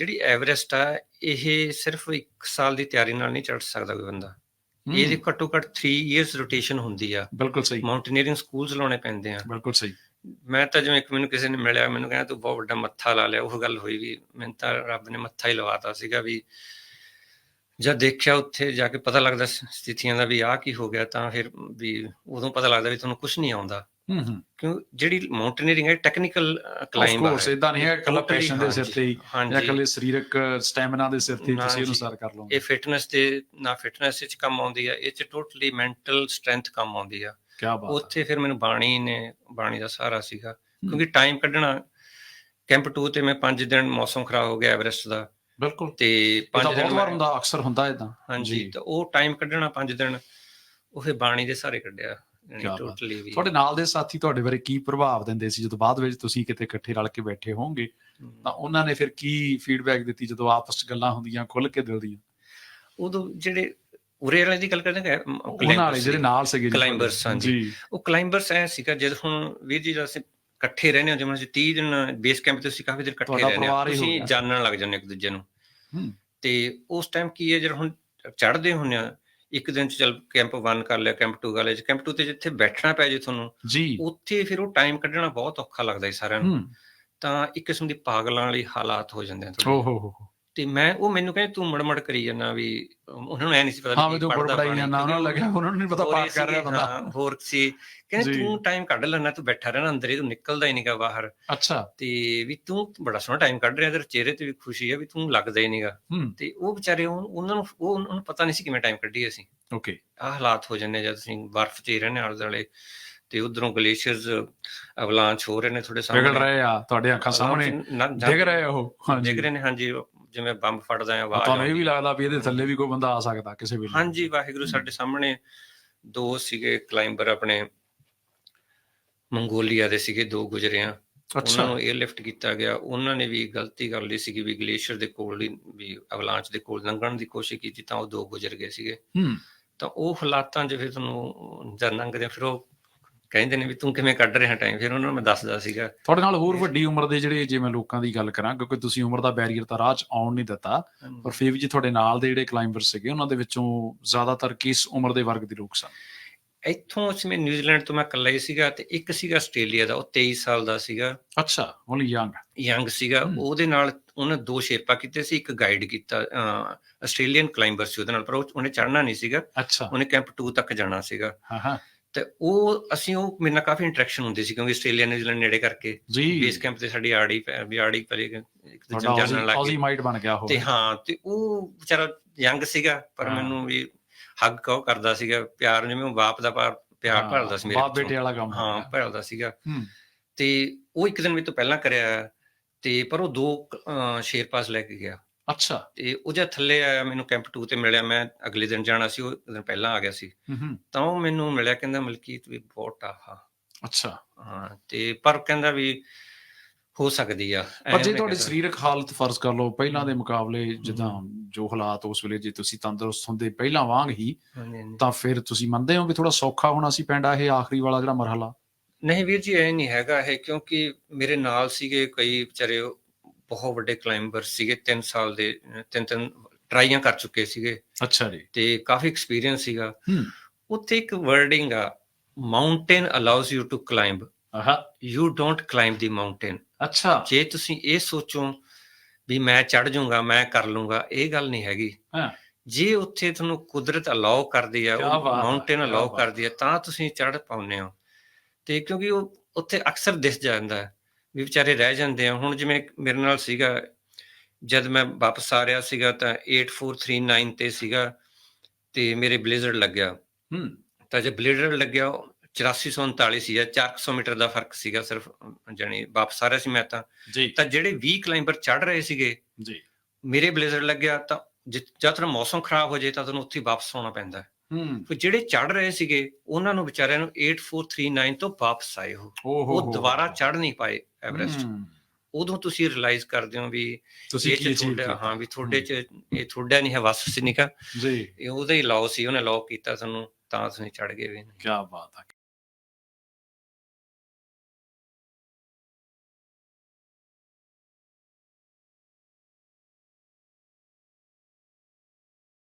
ਜਿਹੜੀ ਐਵਰੈਸਟ ਆ ਇਹ ਸਿਰਫ 1 ਸਾਲ ਦੀ ਤਿਆਰੀ ਨਾਲ ਨਹੀਂ ਚੜ ਸਕਦਾ ਕੋਈ ਬੰਦਾ। ਇਹਦੀ ਘੱਟੋ ਘੱਟ 3 ਇਅਰਸ ਰੋਟੇਸ਼ਨ ਹੁੰਦੀ ਆ। ਬਿਲਕੁਲ ਸਹੀ। ਮਾਊਂਟੇਨੀਅਰਿੰਗ ਸਕੂਲਸ ਲਾਉਣੇ ਪੈਂਦੇ ਆ। ਬਿਲਕੁਲ ਸਹੀ। ਮੈਂ ਤਾਂ ਜਿਵੇਂ ਇੱਕ ਮੈਨੂੰ ਕਿਸੇ ਨੇ ਮਿਲਿਆ ਮੈਨੂੰ ਕਹਿੰਦਾ ਤੂੰ ਬਹੁਤ ਵੱਡਾ ਮੱਥਾ ਲਾ ਲਿਆ ਉਹ ਗੱਲ ਹੋਈ ਵੀ ਮੈਨੂੰ ਤਾਂ ਰੱਬ ਨੇ ਮੱਥਾ ਹੀ ਲਵਾਤਾ ਸੀਗਾ ਵੀ ਜਦ ਦੇਖਿਆ ਉੱਥੇ ਜਾ ਕੇ ਪਤਾ ਲੱਗਦਾ ਸਥਿਤੀਆਂ ਦਾ ਵੀ ਆਹ ਕੀ ਹੋ ਗਿਆ ਤਾਂ ਫਿਰ ਵੀ ਉਦੋਂ ਪਤਾ ਲੱਗਦਾ ਵੀ ਤੁਹਾਨੂੰ ਕੁਝ ਨਹੀਂ ਆਉਂਦਾ। ਹੂੰ ਹੂੰ। ਕਿਉਂ? ਜਿਹੜੀ ਮਾਊਂਟੇਨੀਅਰਿੰਗ ਹੈ ਟੈਕਨੀਕਲ ਕਲਾਈਂਬ ਕੋਰਸ ਇਦਾਂ ਨਹੀਂ ਹੈ ਕੱਲਾ ਪੈਸ਼ਨ ਦੇ ਸਿਰ ਤੇ ਹੀ ਜਾਂ ਕੱਲੇ ਸਰੀਰਕ ਸਟੈਮਿਨਾ ਦੇ ਸਿਰ ਤੇ ਹੀ ਤੁਸੀਂ। ਅਨੁਸਾਰ ਕਰ ਲਓਗੇ। ਇਹ ਫਿਟਨੈਸ ਦੇ ਨਾ ਫਿਟਨੈਸ ਵਿੱਚ ਕੰਮ ਆਉਂਦੀ ਆ ਇਹ ਚ ਟੋਟਲੀ ਮੈਂਟਲ ਸਟਰੈਂਥ ਕੰਮ ਆਉਂਦੀ ਆ। ਕੀ ਬਾਤ ਹੈ। ਉੱਥੇ ਫਿਰ ਮੈਨੂੰ ਬਾਣੀ ਨੇ ਬਾਣੀ ਦਾ ਸਹਾਰਾ ਸੀਗਾ। ਕਿਉਂਕਿ ਟਾਈਮ ਕੱਢਣਾ ਕੈਂਪ 2 ਤੇ ਮੈਂ 5 ਦਿਨ ਮੌਸਮ ਖਰਾਬ ਹੋ ਗਿਆ ਐਵਰੈਸਟ ਦਾ। ਬਿਲਕੁਲ। ਤੇ ਇਹ ਤਾਂ 5 ਬਹੁਤ ਦਿਨ ਵਾਰ ਮੈਂ- ਹੁੰਦਾ ਅਕਸਰ ਹੁੰਦਾ ਇਦਾਂ ਹਾਂਜੀ ਤਾਂ ਉਹ ਟਾਈਮ ਕੱਢਣਾ 5 ਦਿਨ ਉਹ ਬਾਣੀ ਦੇ ਸਾਰੇ ਕੱਢਿਆ। ਬਾਤ। ਟੋਟਲੀ ਵੀ ਤੁਹਾਡੇ ਨਾਲ ਦੇ ਸਾਥੀ ਤੁਹਾਡੇ ਬਾਰੇ ਕੀ ਪ੍ਰਭਾਵ ਦਿੰਦੇ ਸੀ ਜਦੋਂ ਬਾਅਦ ਵਿੱਚ ਤੁਸੀਂ ਕਿਤੇ ਇਕੱਠੇ ਰਲ ਕੇ ਬੈਠੇ ਹੋਵੋਗੇ। ਤਾਂ ਉਹਨਾਂ ਨੇ ਫਿਰ ਕੀ ਫੀਡਬੈਕ ਦਿੱਤੀ ਜਦੋਂ ਆਪਸ ਵਿੱਚ ਗੱਲਾਂ ਹੁੰਦੀਆਂ ਖੁੱਲ ਕੇ ਦਿਲ ਦੀਆਂ ਉਦੋਂ ਜਿਹੜੇ ਉਰੇ ਵਾਲੇ ਦੀ ਗੱਲ ਕਰਦੇ ਉਹਨਾਂ ਵਾਲੇ ਜਿਹੜੇ ਨਾਲ ਸੀਗੇ। Climbers, ਹਾਂਜੀ। ਜੀ ਉਹ ਕਲਾਈਂਬਰਸ ਐ ਸੀਗਾ ਜਦ ਹੁਣ ਵੀਰ ਜੀ ਜਦ ਅਸੀਂ ਇਕੱਠੇ ਰਹਿੰਦੇ ਹਾਂ ਜਿਵੇਂ ਅਸੀਂ 30 ਦਿਨ ਬੇਸ ਕੈਂਪ ਤੇ ਅਸੀਂ ਕਾਫੀ ਦਿਨ ਇਕੱਠੇ ਰਹਿੰਦੇ ਹਾਂ ਤੁਸੀਂ। ਜਾਣਨ ਲੱਗ ਜਾਂਦੇ ਇੱਕ ਦੂਜੇ ਨੂੰ ਤੇ ਉਸ ਟਾਈਮ ਕੀ ਹੈ ਜਦ ਹੁਣ ਚੜ੍ਹਦੇ ਹੁੰਨੇ ਆ ਇੱਕ ਦਿਨ ਚ ਚੱਲ ਕੈਂਪ 1 ਕਰ ਲਿਆ ਕੈਂਪ 2 ਕਰ ਲਿਆ ਕੈਂਪ 2 ਤੇ ਜਿੱਥੇ ਬੈਠਣਾ ਪੈ ਜੇ ਤੁਹਾਨੂੰ ਜੀ ਉੱਥੇ ਫਿਰ ਉਹ ਟਾਈਮ ਕੱਢਣਾ ਬਹੁਤ ਔਖਾ ਲੱਗਦਾ ਹੈ ਸਾਰਿਆਂ ਨੂੰ ਤਾਂ ਇੱਕ ਕਿਸਮ ਦੀ ਪਾਗਲਾਂ ਵਾਲੀ ਹਾਲਾਤ ਹੋ ਜਾਂਦੇ ਆ ਥੋੜ੍ਹੇ। ਓ ਹੋ ਹੋ ਹੋ। ਤੇ ਮੈਂ ਉਹ ਮੈਨੂੰ ਕਹਿੰਦੇ ਤੂੰ ਮੜਮੜ ਕਰੀ ਜਾਂਦਾ ਵੀ ਉਹਨਾਂ ਨੂੰ ਐ ਨਹੀਂ ਸੀ ਪਤਾ ਹਾਂ ਵੀ ਤੂੰ ਬੜਬੜਾਈ ਨਾ ਉਹਨਾਂ ਨੂੰ ਲੱਗਿਆ ਉਹਨਾਂ ਨੂੰ ਨਹੀਂ ਪਤਾ ਪਾਠ ਕਰ ਰਿਹਾ ਬੰਦਾ। ਹੋਰ ਸੀ। ਕਹਿੰਦੇ। ਤੂੰ ਟਾਈਮ ਕੱਢ ਲੈਣਾ ਤੂੰ ਬੈਠਾ ਰਹਿਣਾ ਅੰਦਰ ਹੀ ਤੂੰ ਨਿਕਲਦਾ ਹੀ ਨਹੀਂਗਾ ਬਾਹਰ। ਅੱਛਾ। ਤੇ ਵੀ ਤੂੰ ਬੜਾ ਸੋਹਣਾ ਟਾਈਮ ਕੱਢ ਰਿਹਾ ਤੇਰੇ ਚਿਹਰੇ ਤੇ ਵੀ ਖੁਸ਼ੀ ਹੈ ਵੀ ਤੂੰ ਲੱਗਦਾ ਹੀ ਨਹੀਂਗਾ। ਤੇ ਉਹ ਵਿਚਾਰੇ ਉਹ- ਉਹਨਾਂ ਨੂੰ ਉਹ ਉਹਨਾਂ ਨੂੰ ਪਤਾ ਨਹੀਂ ਸੀ ਕਿਵੇਂ ਟਾਈਮ ਕੱਢੀ ਅਸੀਂ। ਓਕੇ। ਆਹ ਹਾਲਾਤ ਹੋ ਜਾਂਦੇ ਜਦ ਅਸੀਂ ਬਰਫ਼ ਹੀ ਰਹਿੰਦੇ ਆਲੇ ਦੁਆਲੇ ਤੇ ਉਧਰੋਂ ਗਲੇਸ਼ੀਅਰਸ ਅਵਲਾਂਚ ਹੋ ਰਹੇ ਨੇ ਤੁਹਾਡੇ ਸਾਹਮਣੇ। ਵਿਗੜ ਰਹੇ ਆ ਤੁਹਾਡੇ ਅੱਖਾਂ ਸਾਹਮਣੇ। ਡਿੱਗ ਰਹੇ ਆ ਉਹ ਹਾਂਜੀ। ਡਿੱਗ ਰਹੇ ਨੇ ਹਾਂਜੀ। ਜਿਵੇਂ ਬੰਬ ਫਟਦਾ ਹੈ ਆਵਾਜ਼ ਤੁਹਾਨੂੰ ਇਹ ਵੀ। ਲੱਗਦਾ ਵੀ ਇਹਦੇ ਥੱਲੇ ਵੀ ਕੋਈ ਬੰਦਾ ਆ ਸਕਦਾ ਕਿਸੇ ਵੇਲੇ। ਹਾਂਜੀ ਵਾਹਿਗੁਰੂ ਸਾਡੇ ਸਾਹਮਣੇ ਦੋ ਸੀਗੇ ਕਲਾਈਂਬਰ ਆਪਣੇ। ਮੰਗੋਲੀਆ ਦੇ ਸੀਗੇ ਦੋ ਗੁਜਰੇ ਆ। ਉਹਨਾਂ ਨੂੰ 에ਅਰਲਿਫਟ ਕੀਤਾ ਗਿਆ। ਉਹਨਾਂ ਨੇ ਵੀ ਗਲਤੀ ਕਰ ਲਈ ਸੀਗੀ ਵੀ ਗਲੇਸ਼ੀਅਰ ਦੇ ਕੋਲ ਹੀ ਵੀ ਅਵਲਾਂਚ ਦੇ ਕੋਲ ਲੰਘਣ ਦੀ ਕੋਸ਼ਿਸ਼ ਕੀਤੀ ਤਾਂ ਉਹ ਦੋ ਗੁਜਰ ਗਏ ਸੀਗੇ। ਹੂੰ। ਤਾਂ ਉਹ ਹਾਲਾਤਾਂ 'ਚ ਫਿਰ ਤੁਹਾਨੂੰ ਜਦ ਲੰਘਦੇ ਫਿਰ ਉਹ ਕਹਿੰਦੇ ਨੇ ਵੀ ਤੂੰ ਕਿਵੇਂ ਕੱਢ ਰਿਹਾ ਟਾਈਮ ਫਿਰ ਉਹਨਾਂ ਨੂੰ ਮੈਂ ਦੱਸਦਾ ਸੀਗਾ। ਤੁਹਾਡੇ ਨਾਲ ਹੋਰ ਵੱਡੀ ਉਮਰ ਦੇ ਜਿਹੜੇ ਜਿਵੇਂ ਲੋਕਾਂ ਦੀ ਗੱਲ ਕਰਾਂ ਕਿਉਂਕਿ ਤੁਸੀਂ ਉਮਰ ਦਾ ਬੈਰੀਅਰ ਤਾਂ ਰਾਹ 'ਚ ਆਉਣ ਨਹੀਂ ਦਿੱਤਾ ਪਰ ਫਿਰ ਵੀ ਜੇ ਤੁਹਾਡੇ ਨਾਲ ਦੇ ਜਿਹੜੇ ਕਲਾਈਂਬਰ ਸੀਗੇ ਉਹਨਾਂ ਦੇ ਵਿੱਚੋਂ ਜ਼ਿਆਦਾਤਰ ਕਿਸ ਉਮਰ ਦੇ ਵਰਗ ਦੇ ਲੋਕ ਸਨ? ਇੱਥੋਂ ਅਸੀਂ ਨਿਊਜ਼ੀਲੈਂਡ ਤੋਂ ਮੈਂ ਇਕੱਲਾ ਹੀ ਸੀਗਾ ਤੇ ਇੱਕ ਸੀਗਾ ਆਸਟ੍ਰੇਲੀਆ ਦਾ ਉਹ 23 ਸਾਲ ਦਾ ਸੀਗਾ। ਅੱਛਾ ਓਨਲੀ ਯੰਗ ਯੰਗ ਸੀਗਾ। ਉਹਦੇ ਨਾਲ ਉਹਨੇ ਦੋ ਸ਼ੇਪਾ ਕੀਤੇ ਸੀ ਇੱਕ ਗਾਈਡ ਕੀਤਾ ਆਸਟ੍ਰੇਲੀਅਨ ਕਲਾਈਂਬਰ ਸੀ ਉਹਦੇ ਨਾਲ ਪਰ ਉਹ- ਉਹਨੇ ਚੜ੍ਹਨਾ ਨਹੀਂ ਸੀਗਾ। ਅੱਛਾ। ਉਹਨੇ ਕੈਂਪ 2 ਤੱਕ ਜਾਣਾ ਸੀਗਾ। ਹਾਂ ਹਾਂ। ਤੇ ਉਹ ਅਸੀਂ ਉਹ ਮੇਰੇ ਨਾਲ ਕਾਫੀ ਇੰਟਰੈਕਸ਼ਨ ਹੁੰਦੀ ਸੀ ਕਿਉਂਕਿ ਆਸਟ੍ਰੇਲੀਆ ਨਿਊਜ਼ੀਲੈਂਡ ਨੇੜੇ ਕਰਕੇ ਬੇਸ ਕੈਂਪ ਤੇ ਸਾਡੀ ਆੜੀ ਵੀ ਆੜੀ ਪਰੇ ਇੱਕ ਦੂਜੇ ਨੂੰ ਤੁਹਾਡਾ ਜਾਣਨ ਲੱਗ ਗਏ ਮਾਈਟ ਬਣ ਗਿਆ ਉਹ। ਤੇ ਹਾਂ ਤੇ ਉਹ ਵਿਚਾਰਾ ਯੰਗ ਸੀਗਾ ਪਰ। ਮੈਨੂੰ ਵੀ ਹੱਗ ਕਹੋ ਕਰਦਾ ਸੀਗਾ ਪਿਆਰ ਜਿਵੇਂ ਉਹ ਬਾਪ ਦਾ ਪਿਆਰ ਪਿਆਰ ਭਰਦਾ ਸੀ ਮੇਰੇ ਬਾਪ। ਬੇਟੇ ਵਾਲਾ ਕੰਮ ਹਾਂ ਭਰਦਾ ਸੀਗਾ। ਤੇ ਉਹ ਇੱਕ ਦਿਨ ਮੇਰੇ ਤੋਂ ਪਹਿਲਾਂ ਕਰਿਆ ਤੇ ਪਰ ਉਹ ਦੋ ਸ਼ੇਰ ਪਾਸ ਲੈ ਕੇ ਗਿਆ। ਅੱਛਾ। ਤੇ ਉਹ ਜਦ ਥੱਲੇ ਆਇਆ ਮੈਨੂੰ ਕੈਂਪ 2 ਤੇ ਮਿਲਿਆ ਮੈਂ ਅਗਲੇ ਦਿਨ ਜਾਣਾ ਸੀ ਉਹ ਦਿਨ ਪਹਿਲਾਂ ਆ ਗਿਆ ਸੀ। ਤਾਂ ਉਹ ਮੈਨੂੰ ਮਿਲਿਆ ਕਹਿੰਦਾ ਮਲਕੀਤ ਵੀ ਬਹੁਤ ਟਫ ਆ ਅੱਛਾ। ਹਾਂ ਤੇ ਪਰ ਕਹਿੰਦਾ ਵੀ ਹੋ ਸਕਦੀ ਆ ਪਰ ਜੇ ਤੁਹਾਡੀ। ਸਰੀਰਕ ਹਾਲਤ ਫਰਜ਼ ਕਰ ਲਓ ਪਹਿਲਾਂ ਦੇ ਮੁਕਾਬਲੇ ਜਿੱਦਾਂ ਜੋ ਹਾਲਾਤ ਉਸ ਵੇਲੇ ਜੇ ਤੁਸੀਂ ਤੰਦਰੁਸਤ ਹੁੰਦੇ ਪਹਿਲਾਂ ਵਾਂਗ ਹੀ। ਤਾਂ ਫਿਰ ਤੁਸੀਂ ਮੰਨਦੇ ਹੋ ਵੀ ਥੋੜਾ ਸੌਖਾ ਹੋਣਾ ਸੀ ਪੈਂਦਾ ਇਹ ਆਖਰੀ ਵਾਲਾ ਜਿਹੜਾ ਮਰਹਲਾ? ਨਹੀਂ ਵੀਰ ਜੀ ਐ ਨਹੀਂ ਹੈਗਾ ਇਹ ਕਿਉਂਕਿ ਮੇਰੇ ਨਾਲ ਸੀਗੇ ਕਈ ਵਿਚਾਰੇ ਬਹੁਤ ਵੱਡੇ ਕਲਾਈਂਬਰ ਸੀਗੇ 3 ਸਾਲ ਦੇ ਤਿੰਨ ਤਿੰਨ ਟਰਾਈਆਂ ਕਰ ਚੁੱਕੇ ਸੀਗੇ। ਅੱਛਾ ਜੀ। ਤੇ ਕਾਫੀ ਐਕਸਪੀਰੀਅੰਸ ਸੀਗਾ। ਉੱਥੇ ਇੱਕ ਵਰਡਿੰਗ ਆ mountain allows you to climb ਆਹਾ। You don't climb the mountain ਅੱਛਾ। ਜੇ ਤੁਸੀਂ ਇਹ ਸੋਚੋ ਵੀ ਮੈਂ ਚੜ ਜਾਊਂਗਾ ਮੈਂ ਕਰ ਲੂੰਗਾ ਇਹ ਗੱਲ ਨਹੀਂ ਹੈਗੀ। ਹਾਂ। ਜੇ ਉੱਥੇ ਤੁਹਾਨੂੰ ਕੁਦਰਤ ਅਲਾਉ ਕਰਦੀ ਆ ਕਿਆ ਬਾਤ ਹੈ, ਮਾਊਂਟੇਨ ਅਲਾਉ ਕਰਦੀ ਆ ਤਾਂ ਤੁਸੀਂ ਚੜ ਪਾਉਂਦੇ ਹੋ। ਤੇ ਕਿਉਂਕਿ ਉਹ ਉੱਥੇ ਅਕਸਰ ਦਿਸ ਜਾਂਦਾ ਹੈ। ਵੀ ਵਿਚਾਰੇ ਰਹਿ ਜਾਂਦੇ ਆ। ਹੁਣ ਜਿਵੇਂ ਮੇਰੇ ਨਾਲ ਸੀਗਾ ਜਦ ਮੈਂ ਵਾਪਸ ਆ ਰਿਹਾ ਸੀਗਾ ਤਾਂ 8439 ਤੇ ਸੀਗਾ ਤੇ ਮੇਰੇ ਬਲੇਜ਼ਰ ਲੱਗਿਆ। ਹੂੰ। ਤਾਂ ਜੇ ਬਲੇਜ਼ਰ ਲੱਗਿਆ 8439 ਸੀ ਜਾਂ 400 ਮੀਟਰ ਦਾ ਫ਼ਰਕ ਸੀਗਾ ਸਿਰਫ ਜਾਨੀ ਵਾਪਸ ਆ ਰਿਹਾ ਸੀ ਮੈਂ ਤਾਂ। ਜੀ। ਤਾਂ ਜਿਹੜੇ 20 ਕਲਾਈਂਬਰ ਚੜ ਰਹੇ ਸੀਗੇ ਜੀ। ਮੇਰੇ ਬਲੇਜ਼ਰ ਲੱਗਿਆ ਤਾਂ ਜਿ- ਜਦ ਤੱਕ ਮੌਸਮ ਖਰਾਬ ਹੋ ਜਾਏ ਤਾਂ ਤੁਹਾਨੂੰ ਉੱਥੇ ਵਾਪਸ ਆਉਣਾ ਪੈਂਦਾ। ਹੈ। ਹੂੰ। ਜਿਹੜੇ ਚੜ ਰਹੇ ਸੀਗੇ ਉਹਨਾਂ ਨੂੰ ਵਿਚਾਰਿਆਂ ਨੂੰ 8439 ਤੋਂ ਵਾਪਸ ਆਏ ਉਹ। ਓਹੋ ਉਹ ਦੁਬਾਰਾ ਚੜ ਨਹੀਂ ਪਾਏ ਐਵਰੈਸਟ ਹੂੰ, ਉਦੋਂ ਤੁਸੀਂ ਰਿਅਲਾਈਜ਼ ਕਰਦੇ ਹੋ ਵੀ ਤੁਸੀਂ ਕੀ ਚੀਜ਼ ਹਾਂ ਵੀ ਤੁਹਾਡੇ ਚ ਇਹ ਤੁਹਾਡਾ ਨਹੀਂ ਹੈ ਵਸ ਸਿਨਿਕਾ ਜੀ। ਇਹ ਉਹਦਾ ਹੀ ਲਾਓ ਸੀ ਉਹਨੇ ਲਾਓ ਕੀਤਾ ਤੁਹਾਨੂੰ ਤਾਂ ਤੁਸੀਂ ਚੜ ਗਏ ਵੀ ਕੀ ਬਾਤ ਹੈ